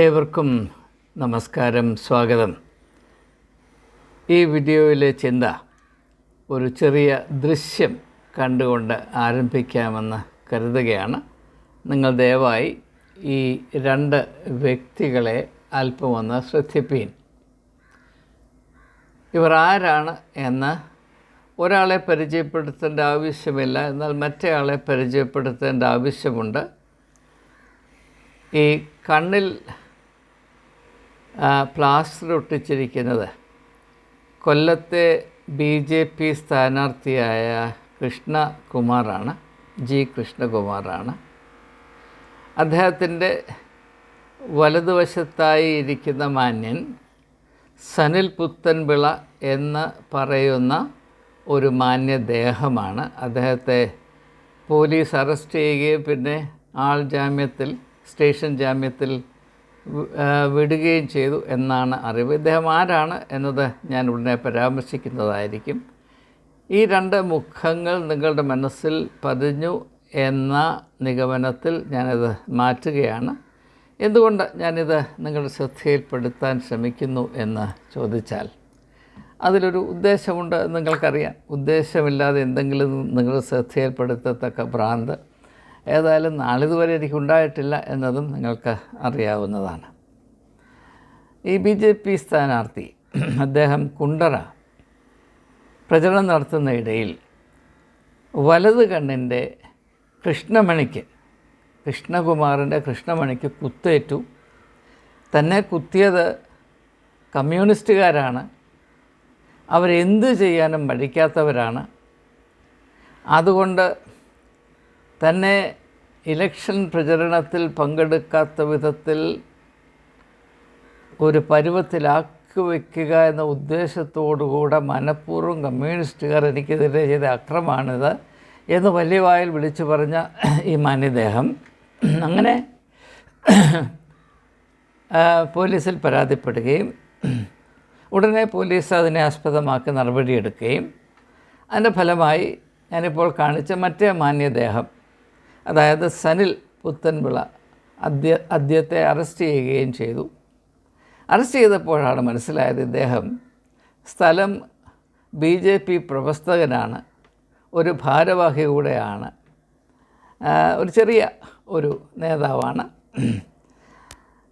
ഏവർക്കും നമസ്കാരം സ്വാഗതം. ഈ വീഡിയോയിലെ ചിന്ത ഒരു ചെറിയ ദൃശ്യം കണ്ടുകൊണ്ട് ആരംഭിക്കാമെന്ന് കരുതുകയാണ്. നിങ്ങൾ ദയവായി ഈ രണ്ട് വ്യക്തികളെ അല്പമൊന്ന് ശ്രദ്ധിപ്പീൻ. ഇവർ ആരാണ് എന്ന് ഒരാളെ പരിചയപ്പെടുത്തേണ്ട ആവശ്യമില്ല എന്നാൽ മറ്റേയാളെ പരിചയപ്പെടുത്തേണ്ട ആവശ്യമുണ്ട്. ഈ കണ്ണിൽ പ്ലാസ്റ്റർ ഒട്ടിച്ചിരിക്കുന്നത്. കൊല്ലത്തെ ബി ജെ പി സ്ഥാനാർത്ഥിയായ കൃഷ്ണകുമാറാണ് ജി കൃഷ്ണകുമാറാണ്. അദ്ദേഹത്തിന്റെ വലതുവശത്തായി ഇരിക്കുന്ന മാന്യൻ സനിൽ പുത്തൻപിള എന്ന് പറയുന്ന ഒരു മാന്യദേഹമാണ് അദ്ദേഹത്തെ പോലീസ് അറസ്റ്റ് ചെയ്യുകയും പിന്നെ ആൾ ജാമ്യത്തിൽ സ്റ്റേഷൻ ജാമ്യത്തിൽ വിടുകയും ചെയ്തു എന്നാണ് അറിവ്. ഇദ്ദേഹം ആരാണ് എന്നത് ഞാൻ ഉടനെ പരാമർശിക്കുന്നതായിരിക്കും. ഈ രണ്ട് മുഖങ്ങൾ നിങ്ങളുടെ മനസ്സിൽ പതിഞ്ഞു എന്ന നിഗമനത്തിൽ ഞാനത് മാറ്റുകയാണ്. എന്തുകൊണ്ട് ഞാനിത് നിങ്ങളുടെ ശ്രദ്ധയിൽപ്പെടുത്താൻ ശ്രമിക്കുന്നു എന്ന് ചോദിച്ചാൽ അതിലൊരു ഉദ്ദേശമുണ്ട് നിങ്ങൾക്കറിയാം. ഉദ്ദേശമില്ലാതെ എന്തെങ്കിലും നിങ്ങളുടെ ശ്രദ്ധയിൽപ്പെടുത്തത്തക്ക ഭ്രാന്ത് ഏതായാലും നാളിതുവരെ എനിക്ക് ഉണ്ടായിട്ടില്ല എന്നതും നിങ്ങൾക്ക് അറിയാവുന്നതാണ്. ഈ ബി ജെ പി സ്ഥാനാർത്ഥി അദ്ദേഹം കുണ്ടറ പ്രചരണം നടത്തുന്ന ഇടയിൽ വലത് കണ്ണിന്റെ കൃഷ്ണമണിക്ക് കൃഷ്ണകുമാറിന്റെ കൃഷ്ണമണിക്ക് കുത്തേറ്റു. തന്നെ കുത്തിയത് കമ്മ്യൂണിസ്റ്റുകാരാണ്. അവരെന്ത് ചെയ്യാനും മടിക്കാത്തവരാണ്. അതുകൊണ്ട് തന്നെ ഇലക്ഷൻ പ്രചരണത്തിൽ പങ്കെടുക്കാത്ത വിധത്തിൽ ഒരു പരുവത്തിലാക്കി വയ്ക്കുക എന്ന ഉദ്ദേശത്തോടുകൂടെ മനഃപൂർവം കമ്മ്യൂണിസ്റ്റുകാർ എനിക്കെതിരെ ചെയ്ത അക്രമാണിത് എന്ന് വലിയ വായിൽ വിളിച്ചു പറഞ്ഞ ഈ മാന്യദേഹം. അങ്ങനെ പോലീസിൽ പരാതിപ്പെടുകയും ഉടനെ പോലീസ് അതിനെ ആസ്പദമാക്കി നടപടിയെടുക്കുകയും അതിന്റെ ഫലമായി ഞാനിപ്പോൾ കാണിച്ച മറ്റേ മാന്യദേഹം അതായത് സനിൽ പുത്തൻപിള അദ്യ അദ്ദേഹത്തെ അറസ്റ്റ് ചെയ്യുകയും ചെയ്തു. അറസ്റ്റ് ചെയ്തപ്പോഴാണ് മനസ്സിലായത് ഇദ്ദേഹം സ്ഥലം ബി ജെ പി പ്രവർത്തകനാണ് ഒരു ഭാരവാഹി കൂടെയാണ് ഒരു ചെറിയ ഒരു നേതാവാണ്.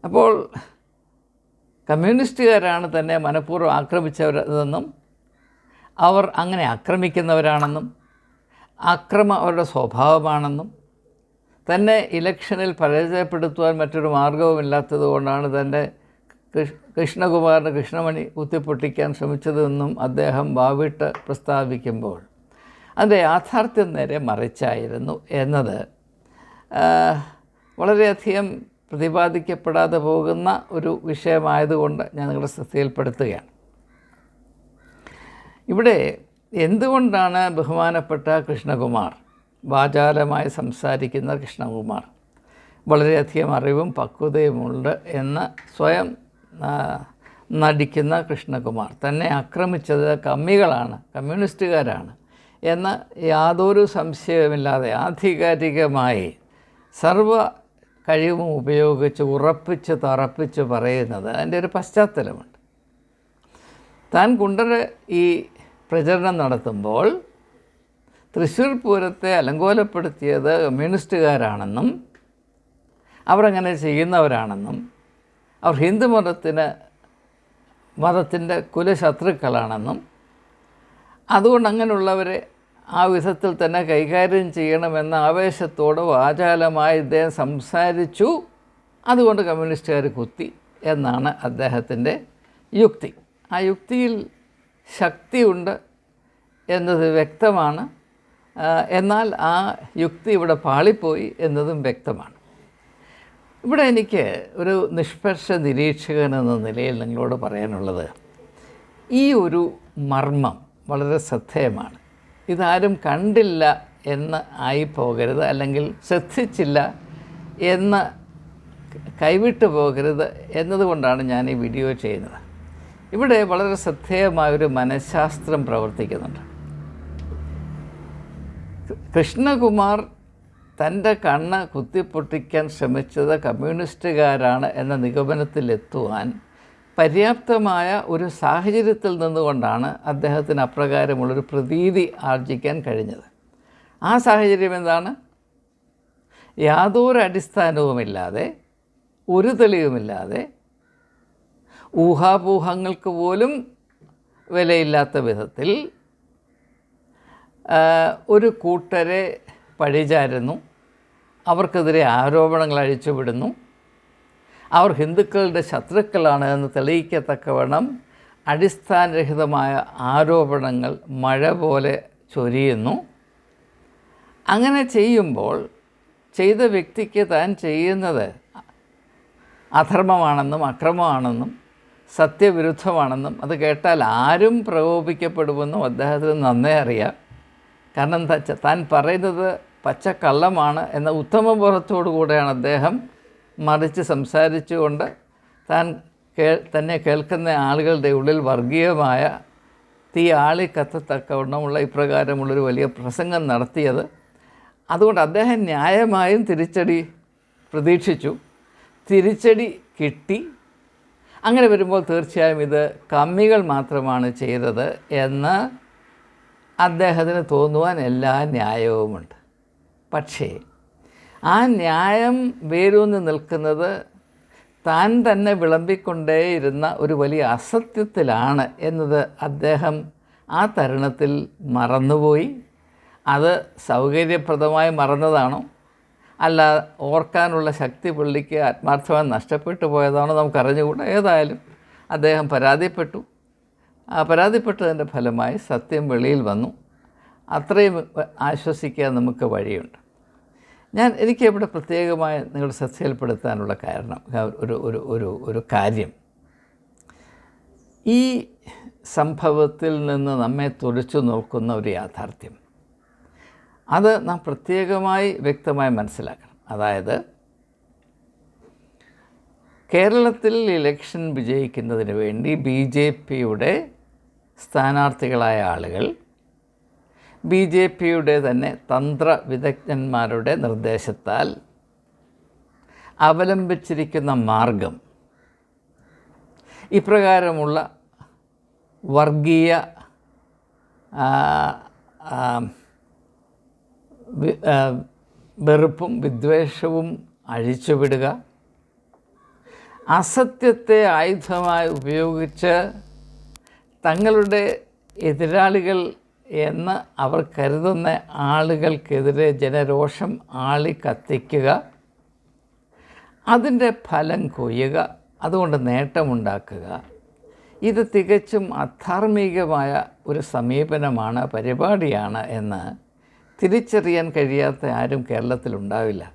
അപ്പോൾ കമ്മ്യൂണിസ്റ്റുകാരാണ് തന്നെ മനഃപൂർവം ആക്രമിച്ചവരെന്നും അവർ അങ്ങനെ ആക്രമിക്കുന്നവരാണെന്നും അക്രമം അവരുടെ സ്വഭാവമാണെന്നും തന്നെ ഇലക്ഷനിൽ പരാജയപ്പെടുത്തുവാൻ മറ്റൊരു മാർഗവുമില്ലാത്തത് കൊണ്ടാണ് തന്റെ കൃഷ് കൃഷ്ണകുമാറിന് കൃഷ്ണമണി കുത്തിപ്പൊട്ടിക്കാൻ ശ്രമിച്ചതെന്നും അദ്ദേഹം വാവിട്ട് പ്രസ്താവിക്കുമ്പോൾ. അതിന്റെ യാഥാർത്ഥ്യം നേരെ മറിച്ചായിരുന്നു എന്നത്. വളരെയധികം പ്രതിപാദിക്കപ്പെടാതെ പോകുന്ന ഒരു വിഷയമായതുകൊണ്ട് ഞാൻ നിങ്ങളുടെ ശ്രദ്ധയിൽപ്പെടുത്തുകയാണ്. ഇവിടെ എന്തുകൊണ്ടാണ് ബഹുമാനപ്പെട്ട കൃഷ്ണകുമാർ വാചാലമായി സംസാരിക്കുന്ന കൃഷ്ണകുമാർ. വളരെയധികം അറിവും പക്വതയുമുണ്ട് എന്ന് സ്വയം നടിക്കുന്ന കൃഷ്ണകുമാർ. തന്നെ ആക്രമിച്ചത് കമ്മികളാണ് കമ്മ്യൂണിസ്റ്റുകാരാണ് എന്ന യാതൊരു സംശയവുമില്ലാതെ ആധികാരികമായി സർവ കഴിവും ഉപയോഗിച്ച് ഉറപ്പിച്ച് തറപ്പിച്ച് പറയുന്നത് അതിന്റെ ഒരു പശ്ചാത്തലമുണ്ട്. താൻ കുണ്ടറ ഈ പ്രചരണം നടത്തുമ്പോൾ തൃശ്ശൂർ പൂരത്തെ അലങ്കോലപ്പെടുത്തിയത് കമ്മ്യൂണിസ്റ്റുകാരാണെന്നും അവരങ്ങനെ ചെയ്യുന്നവരാണെന്നും അവർ ഹിന്ദു മതത്തിന് മതത്തിന്റെ കുലശത്രുക്കളാണെന്നും അതുകൊണ്ട് അങ്ങനെയുള്ളവരെ ആ വിധത്തിൽ തന്നെ കൈകാര്യം ചെയ്യണമെന്ന ആവേശത്തോട് വാചാലമായി ഇദ്ദേഹം സംസാരിച്ചു. അതുകൊണ്ട് കമ്മ്യൂണിസ്റ്റുകാർ കുത്തി എന്നാണ് അദ്ദേഹത്തിന്റെ യുക്തി. ആ യുക്തിയിൽ ശക്തിയുണ്ട് എന്നത് വ്യക്തമാണ്. എന്നാൽ ആ യുക്തി ഇവിടെ പാളിപ്പോയി എന്നതും വ്യക്തമാണ്. ഇവിടെ എനിക്ക് ഒരു നിഷ്പക്ഷ നിരീക്ഷകൻ എന്ന നിലയിൽ നിങ്ങളോട് പറയാനുള്ളത് ഈ ഒരു മർമ്മം വളരെ ശ്രദ്ധേയമാണ്. ഇതാരും കണ്ടില്ല എന്ന് ആയി പോകരുത് അല്ലെങ്കിൽ ശ്രദ്ധിച്ചില്ല എന്ന് കൈവിട്ടു പോകരുത് എന്നതുകൊണ്ടാണ് ഞാൻ ഈ വീഡിയോ ചെയ്യുന്നത്. ഇവിടെ വളരെ ശ്രദ്ധേയമായൊരു മനഃശാസ്ത്രം പ്രവർത്തിക്കുന്നുണ്ട്. കൃഷ്ണകുമാർ തന്റെ കണ്ണ് കുത്തിപ്പൊട്ടിക്കാൻ ശ്രമിച്ചത് കമ്മ്യൂണിസ്റ്റുകാരാണ് എന്ന നിഗമനത്തിലെത്തുവാൻ പര്യാപ്തമായ ഒരു സാഹചര്യത്തിൽ നിന്നുകൊണ്ടാണ് അദ്ദേഹത്തിന് അപ്രകാരമുള്ളൊരു പ്രതീതി ആർജിക്കാൻ കഴിഞ്ഞത്. ആ സാഹചര്യം എന്താണ്? യാതൊരു അടിസ്ഥാനവുമില്ലാതെ ഒരു തെളിവുമില്ലാതെ ഊഹാപോഹങ്ങൾക്ക് പോലും വിലയില്ലാത്ത വിധത്തിൽ ഒരു കൂട്ടരെ പഴിചാരുന്നു. അവർക്കെതിരെ ആരോപണങ്ങൾ അഴിച്ചുവിടുന്നു. അവർ ഹിന്ദുക്കളുടെ ശത്രുക്കളാണ് എന്ന് തെളിയിക്കത്തക്കവണ്ണം അടിസ്ഥാനരഹിതമായ ആരോപണങ്ങൾ മഴ പോലെ ചൊരിയുന്നു. അങ്ങനെ ചെയ്യുമ്പോൾ ചെയ്ത വ്യക്തിക്ക് താൻ ചെയ്യുന്നത് അധർമ്മമാണെന്നും അക്രമമാണെന്നും സത്യവിരുദ്ധമാണെന്നും അത് കേട്ടാൽ ആരും പ്രകോപിക്കപ്പെടുമെന്നും അദ്ദേഹത്തിന് നന്നേ അറിയാം. കാരണം താൻ പറയുന്നത് പച്ചക്കള്ളമാണ് എന്ന ഉത്തമപുറത്തോടു കൂടെയാണ് അദ്ദേഹം മറിച്ച് സംസാരിച്ചുകൊണ്ട് താൻ കേ തന്നെ കേൾക്കുന്ന ആളുകളുടെ ഉള്ളിൽ വർഗീയമായ തീ ആളി കത്തത്തക്കവണ്ണമുള്ള ഇപ്രകാരമുള്ളൊരു വലിയ പ്രസംഗം നടത്തിയത്. അതുകൊണ്ട് അദ്ദേഹം ന്യായമായും തിരിച്ചടി പ്രതീക്ഷിച്ചു. തിരിച്ചടി കിട്ടി. അങ്ങനെ വരുമ്പോൾ തീർച്ചയായും ഇത് കമ്മികൾ മാത്രമാണ് ചെയ്തത് എന്ന് അദ്ദേഹത്തിന് തോന്നുവാൻ എല്ലാ ന്യായവുമുണ്ട്. പക്ഷേ ആ ന്യായം വേരൂന്നി നിൽക്കുന്നത് താൻ തന്നെ വിളമ്പിക്കൊണ്ടേയിരുന്ന ഒരു വലിയ അസത്യത്തിലാണ് എന്നത് അദ്ദേഹം ആ തരുണത്തിൽ മറന്നുപോയി. അത് സൗകര്യപ്രദമായി മറന്നതാണോ? അല്ല ഓർക്കാനുള്ള ശക്തി പുള്ളിക്ക് ആത്മാർത്ഥമായി നഷ്ടപ്പെട്ടു പോയതാണോ നമുക്കറിഞ്ഞുകൂടാ. ഏതായാലും അദ്ദേഹം പരാതിപ്പെട്ടു. പരാതിപ്പെട്ടതിന്റെ ഫലമായി സത്യം വെളിയിൽ വന്നു. അത്രയും ആശ്വസിക്കാൻ നമുക്ക് വഴിയുണ്ട്. ഞാൻ എനിക്ക് ഇവിടെ പ്രത്യേകമായി നിങ്ങളുടെ ശ്രദ്ധയിൽപ്പെടുത്താനുള്ള കാരണം ഒരു ഒരു ഒരു ഒരു കാര്യം. ഈ സംഭവത്തിൽ നിന്ന് നമ്മെ തുറച്ചു നോക്കുന്ന ഒരു യാഥാർത്ഥ്യം. അത് നാം പ്രത്യേകമായി വ്യക്തമായി മനസ്സിലാക്കണം. അതായത് കേരളത്തിൽ ഇലക്ഷൻ വിജയിക്കുന്നതിന് വേണ്ടി ബി ജെ പിയുടെ സ്ഥാനാർത്ഥികളായ ആളുകൾ ബി ജെ പിയുടെ തന്നെ തന്ത്ര വിദഗ്ധന്മാരുടെ നിർദ്ദേശത്താൽ അവലംബിച്ചിരിക്കുന്ന മാർഗം ഇപ്രകാരമുള്ള വർഗീയ വെറുപ്പും വിദ്വേഷവും അഴിച്ചുവിടുക അസത്യത്തെ ആയുധമായി ഉപയോഗിച്ച് തങ്ങളുടെ എതിരാളികൾ എന്ന് അവർ കരുതുന്ന ആളുകൾക്കെതിരെ ജനരോഷം ആളി കത്തിക്കുക അതിന്റെ ഫലം കൊയ്യുക അതുകൊണ്ട് നേട്ടമുണ്ടാക്കുക. ഇത് തികച്ചും അധാർമികമായ ഒരു സമീപനമാണ് പരിപാടിയാണ് എന്ന് തിരിച്ചറിയാൻ കഴിയാത്ത ആരും കേരളത്തിലുണ്ടാവില്ല.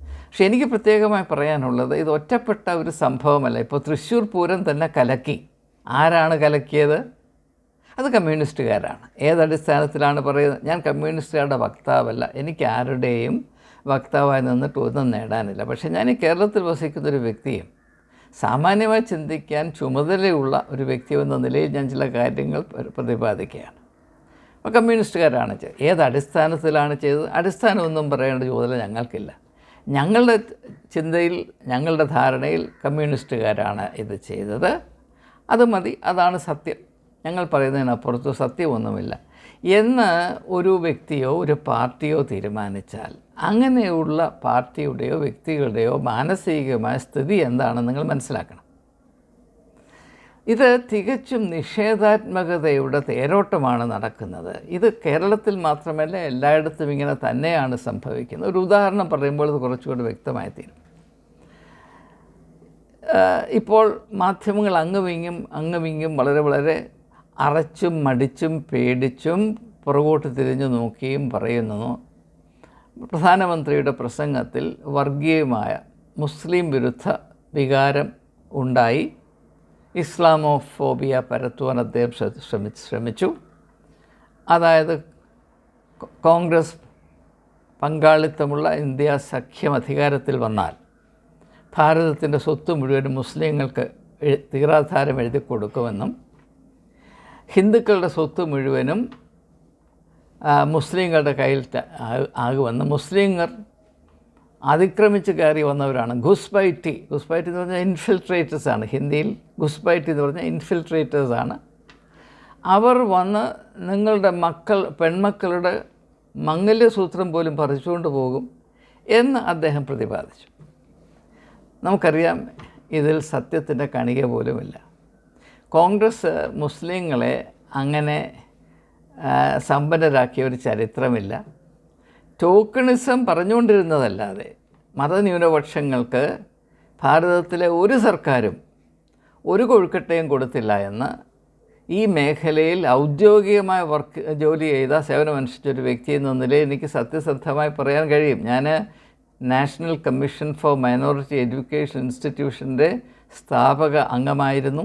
പക്ഷെ എനിക്ക് പ്രത്യേകമായി പറയാനുള്ളത് ഇത് ഒറ്റപ്പെട്ട ഒരു സംഭവമല്ല. ഇപ്പോൾ തൃശ്ശൂർ പൂരം തന്നെ കലക്കി. ആരാണ് കലക്കിയത്? അത് കമ്മ്യൂണിസ്റ്റുകാരാണ്. ഏതടിസ്ഥാനത്തിലാണ് പറയുന്നത്? ഞാൻ കമ്മ്യൂണിസ്റ്റുകാരുടെ വക്താവല്ല. എനിക്ക് ആരുടെയും വക്താവായി നിന്നിട്ട് ഒന്നും നേടാനില്ല. പക്ഷേ ഞാൻ ഈ കേരളത്തിൽ വസിക്കുന്ന ഒരു വ്യക്തിയും സാമാന്യമായി ചിന്തിക്കാൻ ചുമതലയുള്ള ഒരു വ്യക്തി എന്ന നിലയിൽ ഞാൻ ചില കാര്യങ്ങൾ പ്രതിപാദിക്കുകയാണ്. അപ്പോൾ കമ്മ്യൂണിസ്റ്റുകാരാണ് ചെയ്തത് ഏത് അടിസ്ഥാനത്തിലാണ് ചെയ്തത്? അടിസ്ഥാനമൊന്നും പറയേണ്ട ചുമതല ഞങ്ങൾക്കില്ല. ഞങ്ങളുടെ ചിന്തയിൽ ഞങ്ങളുടെ ധാരണയിൽ കമ്മ്യൂണിസ്റ്റുകാരാണ് ഇത് ചെയ്തത്. അത് മതി അതാണ് സത്യം. ഞങ്ങൾ പറയുന്നതിനപ്പുറത്ത് സത്യമൊന്നുമില്ല. എന്ന് ഒരു വ്യക്തിയോ ഒരു പാർട്ടിയോ തീരുമാനിച്ചാൽ അങ്ങനെയുള്ള പാർട്ടിയുടെയോ വ്യക്തികളുടെയോ മാനസികമായ സ്ഥിതി എന്താണെന്ന് നിങ്ങൾ മനസ്സിലാക്കണം. ഇത് തികച്ചും നിഷേധാത്മകതയുടെ തേരോട്ടമാണ് നടക്കുന്നത്. ഇത് കേരളത്തിൽ മാത്രമല്ല എല്ലായിടത്തും ഇങ്ങനെ തന്നെയാണ് സംഭവിക്കുന്നത്. ഒരു ഉദാഹരണം പറയുമ്പോൾ ഇത് കുറച്ചുകൂടി വ്യക്തമായി തീരും ഇപ്പോൾ മാധ്യമങ്ങൾ അങ്ങുമിങ്ങും അങ്ങുമിങ്ങും വളരെ വളരെ അറച്ചും മടിച്ചും പേടിച്ചും പുറകോട്ട് തിരിഞ്ഞു നോക്കിയും പറയുന്നു. പ്രധാനമന്ത്രിയുടെ പ്രസംഗത്തിൽ വർഗീയമായ മുസ്ലിം വിരുദ്ധ വികാരം ഉണ്ടായി. ഇസ്ലാമോഫോബിയ പരത്തുവാൻ അദ്ദേഹം ശ്രമിച്ച് ശ്രമിച്ചു. അതായത് കോൺഗ്രസ് പങ്കാളിത്തമുള്ള ഇന്ത്യ സഖ്യം അധികാരത്തിൽ വന്നാൽ ഭാരതത്തിന്റെ സ്വത്ത് മുഴുവൻ മുസ്ലിങ്ങൾക്ക് തീരാധാരം എഴുതി കൊടുക്കുമെന്നും ഹിന്ദുക്കളുടെ സ്വത്ത് മുഴുവനും മുസ്ലിങ്ങളുടെ കയ്യിൽ ആകുമെന്ന് മുസ്ലിങ്ങൾ അതിക്രമിച്ച് കയറി വന്നവരാണ്. ഗുസ്ബൈറ്റി ഗുസ്ബൈറ്റി എന്ന് പറഞ്ഞാൽ ഇൻഫിൽട്രേറ്റേഴ്സ് ആണ്. ഹിന്ദിയിൽ ഗുസ്ബൈറ്റി എന്ന് പറഞ്ഞാൽ ഇൻഫിൽട്രേറ്റേഴ്സ് ആണ്. അവർ വന്ന് നിങ്ങളുടെ മക്കൾ പെൺമക്കളുടെ മംഗല്യസൂത്രം പോലും പറിച്ചുകൊണ്ട് പോകും എന്ന് അദ്ദേഹം പ്രതിപാദിച്ചു. നമുക്കറിയാം ഇതിൽ സത്യത്തിന്റെ കണിക പോലുമില്ല. കോൺഗ്രസ് മുസ്ലിങ്ങളെ അങ്ങനെ സമ്പന്നരാക്കിയ ഒരു ചരിത്രമില്ല. ടോക്കണിസം പറഞ്ഞുകൊണ്ടിരുന്നതല്ലാതെ മതന്യൂനപക്ഷങ്ങൾക്ക് ഭാരതത്തിലെ ഒരു സർക്കാരും ഒരു കൊഴുക്കട്ടയും കൊടുത്തില്ല എന്ന് ഈ മേഖലയിൽ ഔദ്യോഗികമായ വർക്ക് ജോലി ചെയ്ത സേവനമനുഷ്ഠിച്ച ഒരു വ്യക്തി എന്ന നിലയിൽ എനിക്ക് സത്യസന്ധമായി പറയാൻ കഴിയും. ഞാൻ national commission for minority education ഇൻസ്റ്റിറ്റ്യൂഷന്റെ സ്ഥാപക അംഗമായിരുന്നു.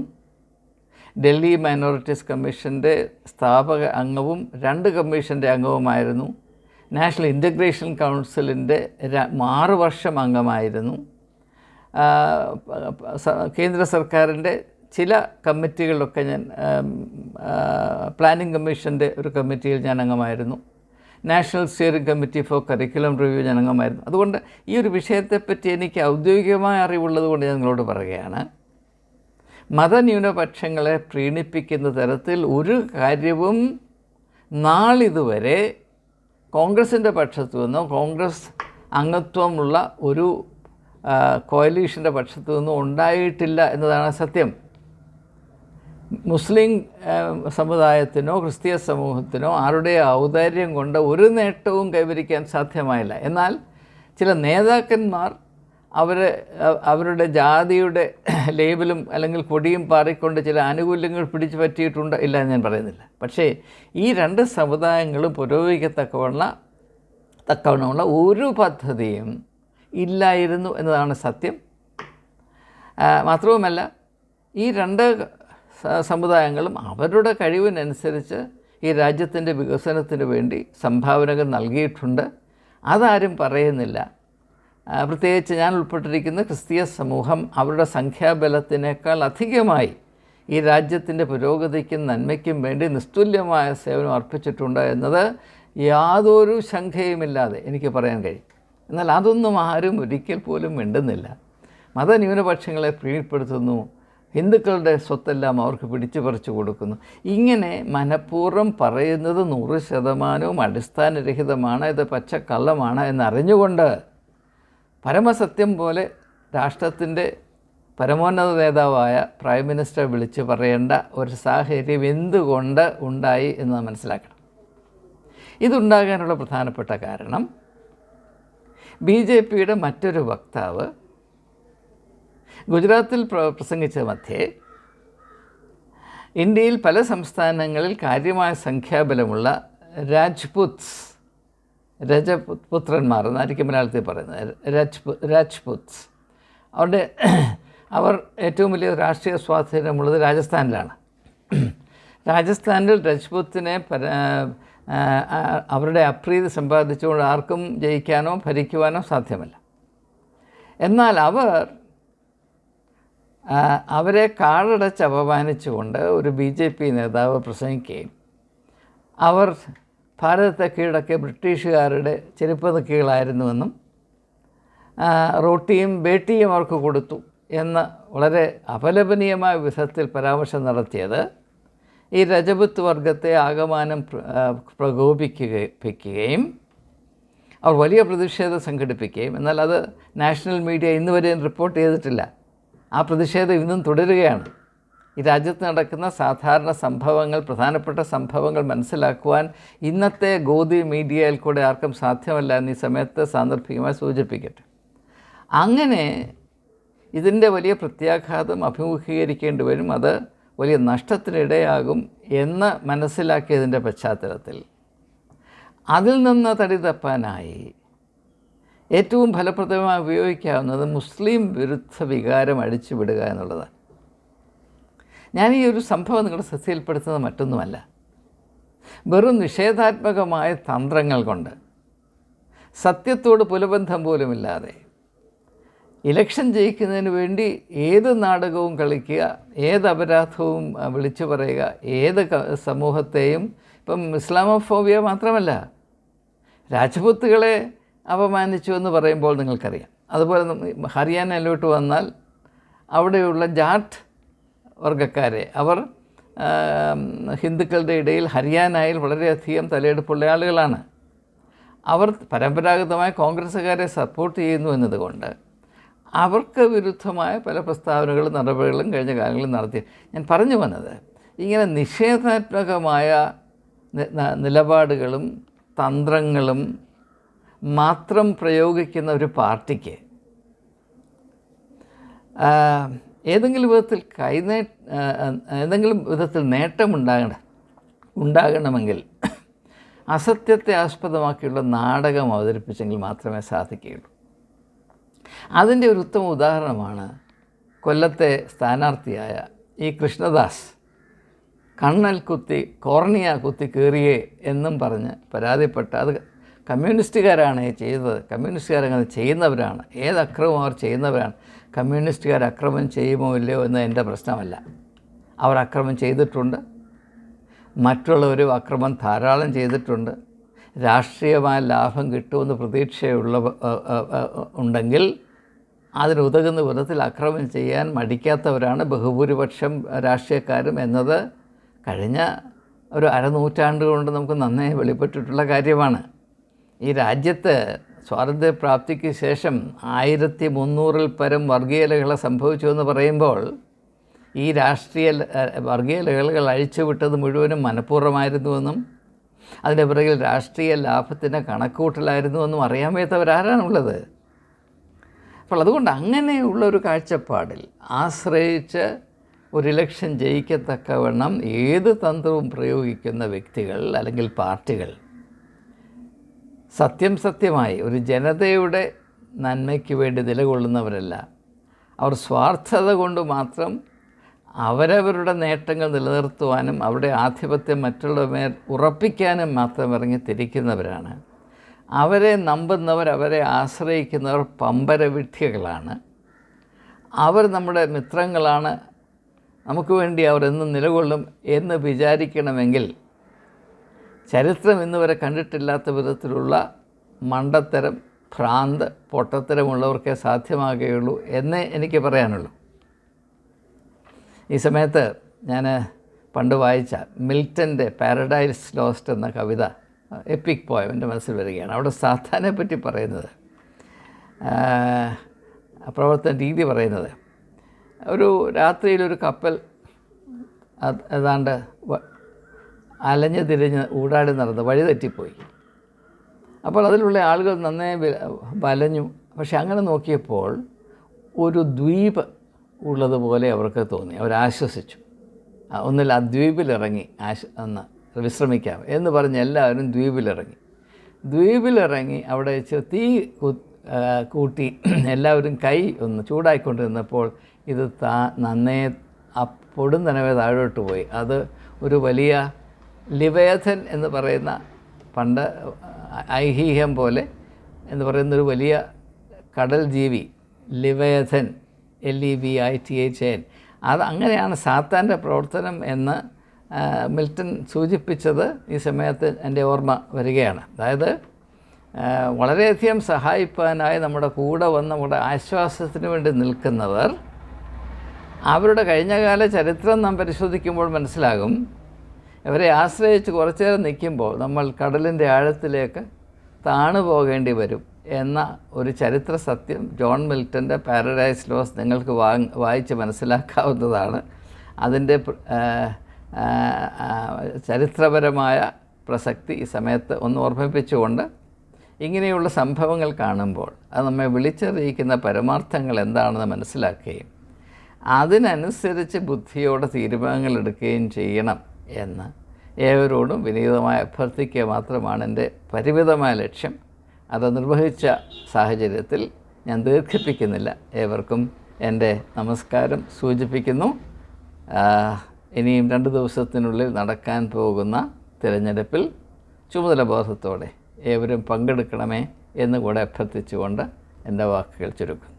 ഡൽഹി മൈനോറിറ്റീസ് കമ്മീഷന്റെ സ്ഥാപക അംഗവും രണ്ട് കമ്മീഷന്റെ അംഗവുമായിരുന്നു. നാഷണൽ ഇന്റഗ്രേഷൻ കൗൺസിലിന്റെ ആറ് വർഷം അംഗമായിരുന്നു. കേന്ദ്ര സർക്കാരിന്റെ ചില കമ്മിറ്റികളിലൊക്കെ ഞാൻ പ്ലാനിംഗ് കമ്മീഷന്റെ ഒരു കമ്മിറ്റിയിൽ ഞാൻ അംഗമായിരുന്നു. National steering committee for curriculum review ഞാൻ അതുകൊണ്ട് ഈ ഒരു വിഷയത്തെപ്പറ്റി എനിക്ക് ഔദ്യോഗികമായ അറിവുള്ളത് കൊണ്ട് ഞാൻ നിങ്ങളോട് പറയുകയാണ്. മതന്യൂനപക്ഷങ്ങളെ പ്രീണിപ്പിക്കുന്ന തരത്തിൽ ഒരു കാര്യവും നാളിതുവരെ കോൺഗ്രസിന്റെ പക്ഷത്തു നിന്നോ കോൺഗ്രസ് അംഗത്വമുള്ള ഒരു കോയലീഷന്റെ പക്ഷത്തു നിന്നോ ഉണ്ടായിട്ടില്ല എന്നതാണ് സത്യം. മുസ്ലിം സമുദായത്തിനോ ക്രിസ്തീയ സമൂഹത്തിനോ ആരുടെ ഔദാര്യം കൊണ്ട് ഒരു നേട്ടവും കൈവരിക്കാൻ സാധ്യമായില്ല. എന്നാൽ ചില നേതാക്കന്മാർ അവർ അവരുടെ ജാതിയുടെ ലേബലും അല്ലെങ്കിൽ കൊടിയും പാറിക്കൊണ്ട് ചില ആനുകൂല്യങ്ങൾ പിടിച്ചു പറ്റിയിട്ടുണ്ട് ഇല്ല ഞാൻ പറയുന്നില്ല. പക്ഷേ ഈ രണ്ട് സമുദായങ്ങളും പുരോഗമിക്കത്തക്കവണ്ണ തക്കവണ്ണമുള്ള ഒരു പദ്ധതിയും ഇല്ലായിരുന്നു എന്നതാണ് സത്യം. മാത്രവുമല്ല ഈ രണ്ട് സമുദായങ്ങളും അവരുടെ കഴിവിനനുസരിച്ച് ഈ രാജ്യത്തിന്റെ വികസനത്തിന് വേണ്ടി സംഭാവനകൾ നൽകിയിട്ടുണ്ട്. അതാരും പറയുന്നില്ല. പ്രത്യേകിച്ച് ഞാൻ ഉൾപ്പെട്ടിരിക്കുന്ന ക്രിസ്തീയ സമൂഹം അവരുടെ സംഖ്യാബലത്തിനേക്കാൾ അധികമായി ഈ രാജ്യത്തിന്റെ പുരോഗതിക്കും നന്മയ്ക്കും വേണ്ടി നിസ്തുല്യമായ സേവനം അർപ്പിച്ചിട്ടുണ്ട് എന്നത് യാതൊരു ശങ്കയുമില്ലാതെ എനിക്ക് പറയാൻ കഴിയും. എന്നാൽ അതൊന്നും ആരും ഒരിക്കൽ പോലും മിണ്ടുന്നില്ല. മതന്യൂനപക്ഷങ്ങളെ പ്രീണിപ്പെടുത്തുന്നു ഹിന്ദുക്കളുടെ സ്വത്തെല്ലാം അവർക്ക് പിടിച്ചു പറിച്ചു കൊടുക്കുന്നു. ഇങ്ങനെ മനഃപൂർവം പറയുന്നത് നൂറ് ശതമാനവും അടിസ്ഥാനരഹിതമാണ് ഇത് പച്ചക്കള്ളമാണ് എന്നറിഞ്ഞുകൊണ്ട് പരമസത്യം പോലെ രാഷ്ട്രത്തിന്റെ പരമോന്നത നേതാവായ പ്രൈം മിനിസ്റ്റർ വിളിച്ച് പറയേണ്ട ഒരു സാഹചര്യം എന്തുകൊണ്ട് ഉണ്ടായി എന്ന് മനസ്സിലാക്കണം. ഇതുണ്ടാകാനുള്ള പ്രധാനപ്പെട്ട കാരണം ബി ജെ പിയുടെ മറ്റൊരു വക്താവ് ഗുജറാത്തിൽ പ്ര- പ്രസംഗിച്ച മധ്യേ ഇന്ത്യയിൽ പല സംസ്ഥാനങ്ങളിൽ കാര്യമായ സംഖ്യാബലമുള്ള രാജ്പുത്സ് രജപുത്രന്മാർ എന്നായിരിക്കും മലയാളത്തിൽ പറയുന്നത്. രാജ്പു രാജ്പുത്സ്. അവരുടെ അവർ ഏറ്റവും വലിയ രാഷ്ട്രീയ സ്വാധീനമുള്ളത് രാജസ്ഥാനിലാണ്. രാജസ്ഥാനിൽ രജ്പുത്തിനെ അവരുടെ അപ്രീതി സമ്പാദിച്ചുകൊണ്ട് ആർക്കും ജയിക്കാനോ ഭരിക്കുവാനോ സാധ്യമല്ല. എന്നാൽ അവർ അവരെ കാടടച്ച് അപമാനിച്ചുകൊണ്ട് ഒരു ബി ജെ പി നേതാവ് പ്രസംഗിക്കുകയും അവർ ഭാരതത്തെ കീഴടക്കിയ ബ്രിട്ടീഷുകാരുടെ ചെരുപ്പ് നിൽക്കുകകളായിരുന്നുവെന്നും റോട്ടിയും ബേട്ടിയും അവർക്ക് കൊടുത്തു എന്ന് വളരെ അപലപനീയമായ വിധത്തിൽ പരാമർശം നടത്തിയത് ഈ രജപുത്ത് വർഗത്തെ ആകമാനം പ്ര- ആ, പ്രകോപിക്കുകയും അവർ വലിയ പ്രതിഷേധം സംഘടിപ്പിക്കുകയും എന്നാൽ അത് നാഷണൽ മീഡിയ ഇന്നുവരെയും റിപ്പോർട്ട് ചെയ്തിട്ടില്ല. ആ പ്രതിഷേധം ഇന്നും തുടരുകയാണ്. ഈ രാജ്യത്ത് നടക്കുന്ന സാധാരണ സംഭവങ്ങൾ പ്രധാനപ്പെട്ട സംഭവങ്ങൾ മനസ്സിലാക്കുവാൻ ഇന്നത്തെ ഗോതി മീഡിയയിൽ കൂടെ ആർക്കും സാധ്യമല്ല എന്ന് ഈ സമയത്ത് സാന്ദർഭികമായി സൂചിപ്പിക്കട്ടെ. അങ്ങനെ ഇതിന്റെ വലിയ പ്രത്യാഘാതം അഭിമുഖീകരിക്കേണ്ടി വരും. അത് വലിയ നഷ്ടത്തിനിടയാകും എന്ന് മനസ്സിലാക്കിയതിന്റെ പശ്ചാത്തലത്തിൽ. അതിൽ നിന്ന് തടി തപ്പാനായി ഏറ്റവും ഫലപ്രദമായി ഉപയോഗിക്കാവുന്നത് മുസ്ലിം വിരുദ്ധ വികാരം അടിച്ചുവിടുക എന്നുള്ളതാണ്. ഞാൻ ഈ ഒരു സംഭവം നിങ്ങളുടെ ശ്രദ്ധയിൽപ്പെടുത്തുന്നത് മറ്റൊന്നുമല്ല. വെറും നിഷേധാത്മകമായ തന്ത്രങ്ങൾ കൊണ്ട് സത്യത്തോട് പുലബന്ധം പോലുമില്ലാതെ ഇലക്ഷൻ ജയിക്കുന്നതിന് വേണ്ടി ഏത് നാടകവും കളിക്കുക ഏത് അപരാധവും വിളിച്ചു പറയുക ഏത് സമൂഹത്തെയും ഇപ്പം ഇസ്ലാമോഫോബിയ മാത്രമല്ല രാജപുത്തുകളെ അപമാനിച്ചു എന്ന് പറയുമ്പോൾ നിങ്ങൾക്കറിയാം. അതുപോലെ ഹരിയാനയിലോട്ട് വന്നാൽ അവിടെയുള്ള ജാട്ട് വർഗക്കാരെ അവർ ഹിന്ദുക്കളുടെ ഇടയിൽ ഹരിയാനയിൽ വളരെയധികം തലയെടുപ്പുള്ള ആളുകളാണ്. അവർ പരമ്പരാഗതമായി കോൺഗ്രസ്സുകാരെ സപ്പോർട്ട് ചെയ്യുന്നു എന്നതുകൊണ്ട് അവർക്ക് വിരുദ്ധമായ പല പ്രസ്താവനകളും നടപടികളും കഴിഞ്ഞ കാലങ്ങളിൽ നടത്തി. ഞാൻ പറഞ്ഞു വന്നത് ഇങ്ങനെ നിഷേധാത്മകമായ നിലപാടുകളും തന്ത്രങ്ങളും മാത്രം പ്രയോഗിക്കുന്ന ഒരു പാർട്ടിക്ക് ഏതെങ്കിലും വിധത്തിൽ കൈനേ ഏതെങ്കിലും വിധത്തിൽ നേട്ടമുണ്ടാകണം ഉണ്ടാകണമെങ്കിൽ അസത്യത്തെ ആസ്പദമാക്കിയുള്ള നാടകം അവതരിപ്പിച്ചെങ്കിൽ മാത്രമേ സാധിക്കുകയുള്ളൂ. അതിന്റെ ഒരു ഉത്തമ ഉദാഹരണമാണ് കൊല്ലത്തെ സ്ഥാനാർത്ഥിയായ ഈ കൃഷ്ണദാസ്. കണ്ണൽ കുത്തി കോർണിയ കുത്തി കീറിയേ എന്നും പറഞ്ഞ് പരാതിപ്പെട്ട അത് കമ്മ്യൂണിസ്റ്റുകാരാണ് ചെയ്തത്. കമ്മ്യൂണിസ്റ്റുകാരങ്ങനെ ചെയ്യുന്നവരാണ്. ഏത് അക്രമം അവർ ചെയ്യുന്നവരാണ്. കമ്മ്യൂണിസ്റ്റുകാർ അക്രമം ചെയ്യുമോ ഇല്ലയോ എന്ന് എന്റെ പ്രശ്നമല്ല. അവർ അക്രമം ചെയ്തിട്ടുണ്ട്. മറ്റുള്ളവരും അക്രമം ധാരാളം ചെയ്തിട്ടുണ്ട്. രാഷ്ട്രീയമായ ലാഭം കിട്ടുമെന്ന് പ്രതീക്ഷയുള്ള ഉണ്ടെങ്കിൽ അതിനുതകുന്ന വിധത്തിൽ അക്രമം ചെയ്യാൻ മടിക്കാത്തവരാണ് ബഹുഭൂരിപക്ഷം രാഷ്ട്രീയക്കാരും എന്നത് കഴിഞ്ഞ ഒരു അരനൂറ്റാണ്ട് കൊണ്ട് നമുക്ക് നന്നായി വെളിപ്പെട്ടിട്ടുള്ള കാര്യമാണ്. ഈ രാജ്യത്ത് സ്വാതന്ത്ര്യപ്രാപ്തിക്ക് ശേഷം ആയിരത്തി മുന്നൂറിൽ പരം വർഗീയ ലഹള സംഭവിച്ചു എന്ന് പറയുമ്പോൾ ഈ രാഷ്ട്രീയ വർഗീയ ലഹളകൾ അഴിച്ചുവിട്ടത് മുഴുവനും മനഃപൂർവമായിരുന്നുവെന്നും അതിന്റെ പിറകിൽ രാഷ്ട്രീയ ലാഭത്തിന്റെ കണക്കൂട്ടലായിരുന്നുവെന്നും അറിയാൻ വയ്യാത്തവരാരാണുള്ളത് അപ്പോൾ അതുകൊണ്ട് അങ്ങനെയുള്ള ഒരു കാഴ്ചപ്പാടിൽ ആശ്രയിച്ച് ഒരു ഇലക്ഷൻ ജയിക്കത്തക്കവണ്ണം ഏത് തന്ത്രവും പ്രയോഗിക്കുന്ന വ്യക്തികൾ അല്ലെങ്കിൽ പാർട്ടികൾ സത്യം സത്യമായി ഒരു ജനതയുടെ നന്മയ്ക്ക് വേണ്ടി നിലകൊള്ളുന്നവരല്ല. അവർ സ്വാർത്ഥത കൊണ്ട് മാത്രം അവരവരുടെ നേട്ടങ്ങൾ നിലനിർത്തുവാനും അവരുടെ ആധിപത്യം മറ്റുള്ളവർ ഉറപ്പിക്കാനും മാത്രം ഇറങ്ങി തിരിക്കുന്നവരാണ്. അവരെ നമ്പുന്നവർ അവരെ ആശ്രയിക്കുന്നവർ പമ്പരവിഡ്ഢികളാണ്. അവർ നമ്മുടെ മിത്രങ്ങളാണ്. നമുക്ക് വേണ്ടി അവർ എന്നും നിലകൊള്ളും എന്ന് വിചാരിക്കണമെങ്കിൽ ചരിത്രം ഇന്ന് വരെ കണ്ടിട്ടില്ലാത്ത വിധത്തിലുള്ള മണ്ടത്തരം ഭ്രാന്ത് പൊട്ടത്തരമുള്ളവർക്കേ സാധ്യമാകുകയുള്ളൂ എന്നേ എനിക്ക് പറയാനുള്ളൂ. ഈ സമയത്ത് ഞാൻ പണ്ട് വായിച്ച മിൽട്ടന്റെ പാരഡൈസ് ലോസ്റ്റ് എന്ന കവിത എപ്പിക് പോയം എന്റെ മനസ്സിൽ വരികയാണ്. അവിടെ സാത്താനെ പറ്റി പറയുന്നത് പ്രവർത്തന രീതി പറയുന്നത്. ഒരു രാത്രിയിലൊരു കപ്പൽ ഏതാണ്ട് അലഞ്ഞ് തിരിഞ്ഞ് ഊടാടി നടന്ന് വഴി തെറ്റിപ്പോയി. അപ്പോൾ അതിലുള്ള ആളുകൾ നന്നേ വലഞ്ഞു. പക്ഷെ അങ്ങനെ നോക്കിയപ്പോൾ ഒരു ദ്വീപ് ഉള്ളതുപോലെ അവർക്ക് തോന്നി. അവരാശ്വസിച്ചു ഒന്നിൽ ആ ദ്വീപിലിറങ്ങി ആശ ഒന്ന് വിശ്രമിക്കാം എന്ന് പറഞ്ഞ് എല്ലാവരും ദ്വീപിലിറങ്ങി. ദ്വീപിലിറങ്ങി അവിടെ തീ കൂട്ടി എല്ലാവരും കൈ ഒന്ന് ചൂടായിക്കൊണ്ടിരുന്നപ്പോൾ ഇത് താ നന്നേ ആ പൊടുന്നനവേ താഴോട്ട് പോയി. അത് ഒരു വലിയ ലിവേഥൻ എന്ന് പറയുന്ന പണ്ട് ഐഹീഹ്യം പോലെ എന്ന് പറയുന്ന ഒരു വലിയ കടൽ ജീവി leviathan L E V I T H N അത് അങ്ങനെയാണ് സാത്താന്റെ പ്രവർത്തനം എന്ന് മിൽട്ടൺ സൂചിപ്പിച്ചത് ഈ സമയത്ത് എന്റെ ഓർമ്മ വരികയാണ്. അതായത് വളരെയധികം സഹായിപ്പാനായി നമ്മുടെ കൂടെ വന്ന് നമ്മുടെ ആശ്വാസത്തിന് വേണ്ടി നിൽക്കുന്നവർ അവരുടെ കഴിഞ്ഞകാല ചരിത്രം നാം പരിശോധിക്കുമ്പോൾ മനസ്സിലാകും ഇവരെ ആശ്രയിച്ച് കുറച്ചു നേരം നിൽക്കുമ്പോൾ നമ്മൾ കടലിന്റെ ആഴത്തിലേക്ക് താണു പോകേണ്ടി വരും എന്ന ഒരു ചരിത്ര സത്യം ജോൺ മിൽട്ടന്റെ പാരഡൈസ് ലോസ് നിങ്ങൾക്ക് വായിച്ച് മനസ്സിലാക്കാവുന്നതാണ്. അതിന്റെ ചരിത്രപരമായ പ്രസക്തി ഈ സമയത്ത് ഒന്ന് ഓർമ്മിപ്പിച്ചുകൊണ്ട് ഇങ്ങനെയുള്ള സംഭവങ്ങൾ കാണുമ്പോൾ അത് നമ്മെ വിളിച്ചറിയിക്കുന്ന പരമാർത്ഥങ്ങൾ എന്താണെന്ന് മനസ്സിലാക്കുകയും അതിനനുസരിച്ച് ബുദ്ധിയോടെ തീരുമാനങ്ങൾ എടുക്കുകയും ചെയ്യണം. എന്ന്. ഏവരോടും വിനീതമായി അഭ്യർത്ഥിക്കുക മാത്രമാണ് എന്റെ പരിമിതമായ ലക്ഷ്യം. അത് നിർവഹിച്ച സാഹചര്യത്തിൽ ഞാൻ ദീർഘിപ്പിക്കുന്നില്ല. ഏവർക്കും എന്റെ നമസ്കാരം സൂചിപ്പിക്കുന്നു. ഇനിയും രണ്ട് ദിവസത്തിനുള്ളിൽ നടക്കാൻ പോകുന്ന തിരഞ്ഞെടുപ്പിൽ ചുമതലബോധത്തോടെ ഏവരും പങ്കെടുക്കണമേ എന്ന് കൂടെ അഭ്യർത്ഥിച്ചുകൊണ്ട് എന്റെ വാക്കുകൾ ചുരുക്കുന്നു